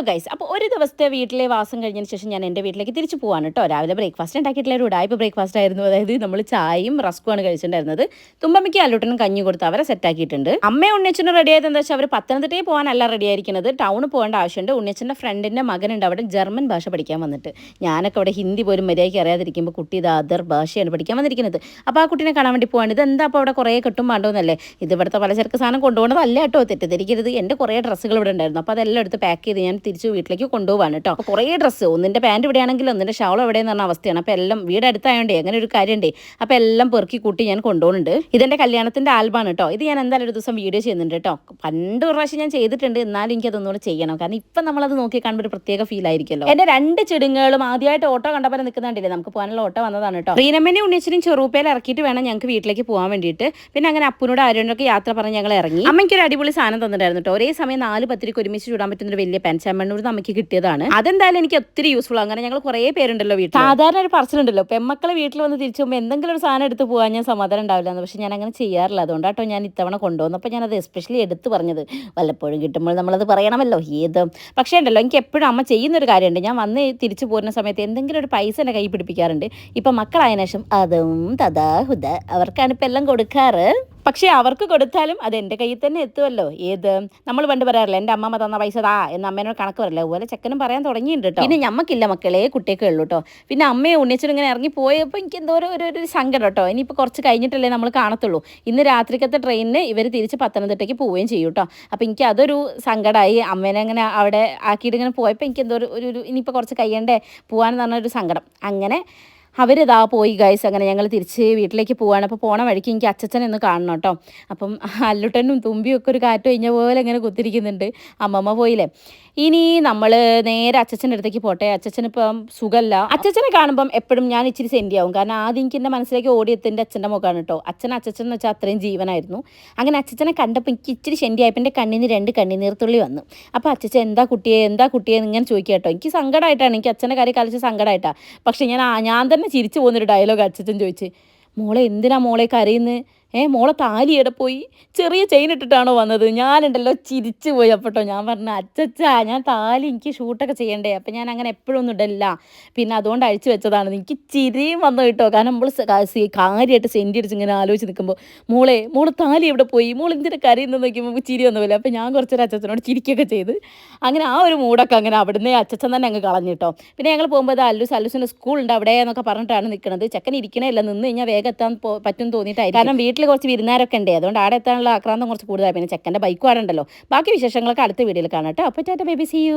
Hello guys അപ്പോൾ ഒരു ദിവസത്തെ വീട്ടിലെ വാസം കഴിഞ്ഞതിന് ശേഷം ഞാൻ എന്റെ വീട്ടിലേക്ക് തിരിച്ചു പോവാണ് കേട്ടോ. രാവിലെ ബ്രേക്ക്ഫാസ്റ്റ് ഉണ്ടാക്കിയിട്ടുള്ള ഒരു ഉടായ്പ ബ്രേക്ക്ഫാസ്റ്റ് ആയിരുന്നു. അതായത് നമ്മൾ ചായയും റസ്ക്കുമാണ് കഴിച്ചിട്ടുണ്ടായിരുന്നത്. തുമ്പമ്മയ്ക്ക് അല്ലൂട്ടനും കഞ്ഞി കൊടുത്ത് അവരെ സെറ്റാക്കിയിട്ടുണ്ട് അമ്മ ഉണ്ണിയച്ചനും റെഡി ആയത് എന്താ വെച്ചാൽ അവർ പത്തനംതിട്ടയിൽ പോകാനല്ല റെഡി ആയിരിക്കുന്നത് ടൗണിൽ പോകേണ്ട ആവശ്യമുണ്ട്. ഉണ്ണിയച്ചന്റെ ഫ്രണ്ടിന്റെ മകനുണ്ട്. അവിടെ ജർമ്മൻ ഭാഷ പഠിക്കാൻ വന്നിട്ട്. ഞാനൊക്കെ അവിടെ ഹിന്ദി പോലും മര്യാദയ്ക്ക് അറിയാതിരിക്കുമ്പോൾ കുട്ടി ഇത് അതർ ഭാഷയാണ് പഠിക്കാൻ വന്നിരിക്കുന്നത്. അപ്പോൾ ആ കുട്ടീനെ കാണാൻ വേണ്ടി പോവാണ്. ഇത് എന്താ അപ്പോൾ അവിടെ കുറേ കിട്ടും വേണ്ടോന്നല്ലേ ഇത് ഇവിടുത്തെ പലചരക്ക് സാധനം കൊണ്ടുപോകുന്നതല്ല കേട്ടോ. തെറ്റിദ്ധരിക്കരുത്. എന്റെ കുറേ ഡ്രസ്സുകൾ ഇവിടെ ഉണ്ടായിരുന്നു. അപ്പോൾ അതെല്ലാം എടുത്ത് പാക്ക് ചെയ്ത് ഞാൻ തിരിച്ച് വീട്ടിലേക്ക് കൊണ്ടുപോകാണ് കേട്ടോ. അപ്പോൾ കുറേ ഡ്രസ്സ് ഒന്നിന്റെ പാന്റ് ഇവിടെയാണെങ്കിൽ ഒന്നിന്റെ ഷാൾ എവിടെയെന്ന് പറഞ്ഞ അവസ്ഥയാണ്. അപ്പോൾ എല്ലാം വീട് അടുത്തായോണ്ടേ അങ്ങനെ ഒരു കാര്യമുണ്ടേ അപ്പോൾ എല്ലാം പെറുക്കി കൂട്ടി ഞാൻ കൊണ്ടുപോകുന്നുണ്ട് ഇതെന്റെ കല്യാണത്തിന്റെ ആൽബാണ് കേട്ടോ. ഇത് ഞാൻ എന്തായാലും ഒരു ദിവസം വീഡിയോ ചെയ്യുന്നുണ്ട് കേട്ടോ. പണ്ട് ഒരു പ്രാവശ്യം ഞാൻ ചെയ്തിട്ടുണ്ട്. എന്നാലും എനിക്ക് അതൊന്നുകൂടെ ചെയ്യണം. കാരണം ഇപ്പം നമ്മളത് നോക്കി കാണുമ്പോൾ ഒരു പ്രത്യേക ഫീൽ ആയിരിക്കുമല്ലോ. എന്റെ രണ്ട് ചെടുങ്ങുകളും ആദ്യമായിട്ട് ഓട്ടോ കണ്ടപ്പോൾ നിൽക്കുന്നുണ്ടല്ലേ നമുക്ക് പോകാനുള്ള ഓട്ടോ വന്നതാണ് കേട്ടോ. റീനമ്മനെ ഉണ്ണിച്ചിനും ചെറുപ്പയിൽ ഇറക്കിയിട്ട് വേണം ഞങ്ങൾക്ക് വീട്ടിലേക്ക് പോകാൻ വേണ്ടിയിട്ട്. പിന്നെ അങ്ങനെ അപ്പനോട് ആരോടൊക്കെ യാത്ര പറഞ്ഞ് ഞങ്ങൾ ഇറങ്ങി. അമ്മയ്ക്ക് ഒരു അടിപൊളി സാധനം തന്നിട്ടായിരുന്നു കേട്ടോ. ഒരേ സമയം നാല് പത്തിരിക്ക് ഒരുമിച്ച് ചൂടാൻ പറ്റുന്ന ഒരു വലിയ പെൻ ചെമ്മണ്ണൂർ നമുക്ക് കിട്ടിയതാണ്. അതെന്തായാലും എനിക്ക് ഒത്തിരി യൂസ്ഫുൾ അങ്ങനെ ഞങ്ങൾ കുറേ പേരുണ്ടല്ലോ വീട്ടിൽ സാധാരണ ഒരു പറച്ചിലുണ്ടല്ലോ പെമ്മക്കളെ വീട്ടിൽ വന്ന് തിരിച്ചു പോകുമ്പോൾ എന്തെങ്കിലും ഒരു സാധനം എടുത്ത് പോകാൻ ഞാൻ സമാധാനം ഉണ്ടാവില്ല എന്ന് പക്ഷേ ഞാൻ അങ്ങനെ ചെയ്യാറില്ല. അതുകൊണ്ട് കേട്ടോ ഞാൻ ഇത്തവണ കൊണ്ടുവന്നപ്പോൾ ഞാനത് എസ്പെഷ്യലി എടുത്ത് പറഞ്ഞത്. വല്ലപ്പോഴും കിട്ടുമ്പോൾ നമ്മളത് പറയണമല്ലോ. ഏത്? പക്ഷേ ഉണ്ടല്ലോ എനിക്ക് എപ്പോഴും അമ്മ ചെയ്യുന്ന ഒരു കാര്യമുണ്ട്. ഞാൻ വന്ന് തിരിച്ചു പോരുന്ന സമയത്ത് എന്തെങ്കിലും ഒരു പൈസ എന്റെ കൈ പിടിപ്പിക്കാറുണ്ട്. ഇപ്പം മക്കളായതിനു ശേഷം അതും തഥാഹുത അവർക്കാണ് ഇപ്പം എല്ലാം കൊടുക്കാറ്. പക്ഷേ അവർക്ക് കൊടുത്താലും അത് എന്റെ കയ്യിൽ തന്നെ എത്തുമല്ലോ ഏത്? നമ്മൾ പണ്ട് പറയാറില്ല എന്റെ അമ്മമ്മ തന്ന പൈസ താ എന്ന് അമ്മേനോട് കണക്ക് പറയില്ല? അതുപോലെ ചെക്കനും പറയാൻ തുടങ്ങിയിട്ടുണ്ട് പിന്നെ ഞമ്മക്കില്ല മക്കളെ കുട്ടിയൊക്കെ ഉള്ളൂ കേട്ടോ. പിന്നെ അമ്മയെ ഉണ്ണിച്ചനും ഇങ്ങനെ ഇറങ്ങി പോയപ്പോൾ എനിക്ക് എന്തോ ഒരു ഒരു- സങ്കടം കേട്ടോ. ഇനിയിപ്പോൾ കുറച്ച് കഴിഞ്ഞിട്ടല്ലേ നമ്മൾ കാണത്തുള്ളൂ. ഇന്ന് രാത്രിക്കത്തെ ട്രെയിനിന് ഇവർ തിരിച്ച് പത്തനംതിട്ടയ്ക്ക് പോവുകയും ചെയ്യും കേട്ടോ. അപ്പോൾ എനിക്ക് അതൊരു സങ്കടമായി അമ്മേനെ അങ്ങനെ അവിടെ ആക്കിയിട്ട് ഇങ്ങനെ പോയപ്പോൾ എനിക്ക് എന്തോ ഒരു ഒരു ഒരു ഇനിയിപ്പോൾ കുറച്ച് കഴിയണ്ടേ പോകാനെന്ന് പറഞ്ഞൊരു സങ്കടം. അങ്ങനെ അവരിതാ പോയി ഗൈസ് അങ്ങനെ ഞങ്ങൾ തിരിച്ച് വീട്ടിലേക്ക് പോവാണ്. അപ്പോൾ പോണ വഴിക്ക് എനിക്ക് അച്ചച്ചനെ എന്ന് കാണണം കേട്ടോ അപ്പം അല്ലുട്ടനും തുമ്പിയും ഒക്കെ ഒരു കാറ്റ് കഴിഞ്ഞ പോലെ ഇങ്ങനെ കുത്തിരിക്കുന്നുണ്ട്. അമ്മമ്മ പോയില്ലേ? ഇനി നമ്മൾ നേരെ അച്ചച്ചന്റെ അടുത്തേക്ക് പോട്ടെ. അച്ചച്ചനിപ്പം സുഖമല്ല അച്ചച്ചനെ കാണുമ്പം എപ്പോഴും ഞാൻ ഇച്ചിരി സെൻഡ് ആവും. കാരണം ആദ്യം എനിക്ക് എന്റെ മനസ്സിലേക്ക് ഓടിയെത്തിന്റെ അച്ഛന്റെ മുഖമാണ് കേട്ടോ അച്ഛൻ അച്ചച്ചൻ എന്ന് വെച്ചാൽ അത്രയും ജീവനായിരുന്നു. അങ്ങനെ അച്ചച്ചനെ കണ്ടപ്പോൾ എനിക്ക് ഇച്ചിരി ഷെൻഡി ആയപ്പോൾ എന്റെ കണ്ണിന് രണ്ട് കണ്ണിനീർത്തുള്ളി വന്നു. അപ്പോൾ അച്ചച്ചൻ എന്താ കുട്ടിയെ? എന്താ കുട്ടിയെ? എന്ന് ഇങ്ങനെ ചോദിക്കുക കേട്ടോ എനിക്ക് സങ്കടമായിട്ടാണ് എനിക്ക് അച്ഛന്റെ കാര്യം കളിച്ച് സങ്കടമായിട്ടാണ് പക്ഷേ ഞാൻ ഞാൻ തന്നെ ചിരിച്ചു പോകുന്നൊരു ഡയലോഗ് അച്ഛൻ ചോദിച്ച് മോളെ എന്തിനാ മോളെ കരയുന്നത് ഏ മോളെ താലി എവിടെ പോയി? ചെറിയ ചെയിൻ ഇട്ടിട്ടാണോ വന്നത്? ഞാനുണ്ടല്ലോ ചിരിച്ചു പോയി. അപ്പോട്ടോ ഞാൻ പറഞ്ഞു അച്ചച്ചാ ഞാൻ താലി എനിക്ക് ഷൂട്ടൊക്കെ ചെയ്യണ്ടേ? അപ്പം ഞാൻ അങ്ങനെ എപ്പോഴും ഒന്നും ഇടല്ല പിന്നെ അതുകൊണ്ട് അഴിച്ചു വെച്ചതാണ്. എനിക്ക് ചിരിയും വന്നു കേട്ടോ. കാരണം നമ്മൾ കാര്യമായിട്ട് സെന്റി അടിച്ച് ഇങ്ങനെ ആലോചിച്ച് നിൽക്കുമ്പോൾ മോളെ മോൾ താലി എവിടെ പോയി? മോൾ എന്തിനാ കരയുന്നത്? നോക്കിയപ്പോൾ ചിരി വന്നു പോലെ അപ്പം ഞാൻ കുറച്ചൊരു അച്ചച്ചനോട് ചിരിക്കുകയൊക്കെ ചെയ്ത് അങ്ങനെ ആ ഒരു മൂടൊക്കെ അങ്ങനെ അവിടുന്ന് അച്ചച്ചൻ തന്നെ അങ്ങ് കളഞ്ഞു കേട്ടോ പിന്നെ ഞങ്ങൾ പോകുമ്പോൾ അത് അല്ലൂസ് അല്ലൂസിന്റെ സ്കൂളുണ്ട് അവിടെ എന്നൊക്കെ പറഞ്ഞിട്ടാണ് നിൽക്കുന്നത് ചെക്കൻ ഇരിക്കണേ അല്ല നിന്ന് കഴിഞ്ഞാൽ വേഗം എത്താൻ പറ്റും തോന്നിയിട്ടായിരിക്കും. കാരണം വീട്ടിൽ കുറച്ച് വിരുന്നാരൊക്കെ ഉണ്ട്. അതുകൊണ്ട് ആടെ എത്താനുള്ള ആക്രാന്തം കുറച്ച് കൂടുതലാണ് പിന്നെ ചെക്കന്റെ ബൈക്ക് വാടണ്ടല്ലോ ബാക്കി വിശേഷങ്ങളൊക്കെ അടുത്ത വീഡിയോയിൽ കാണാം കേട്ടോ. അപ്പോൾ ടാറ്റ ബേബി സി യു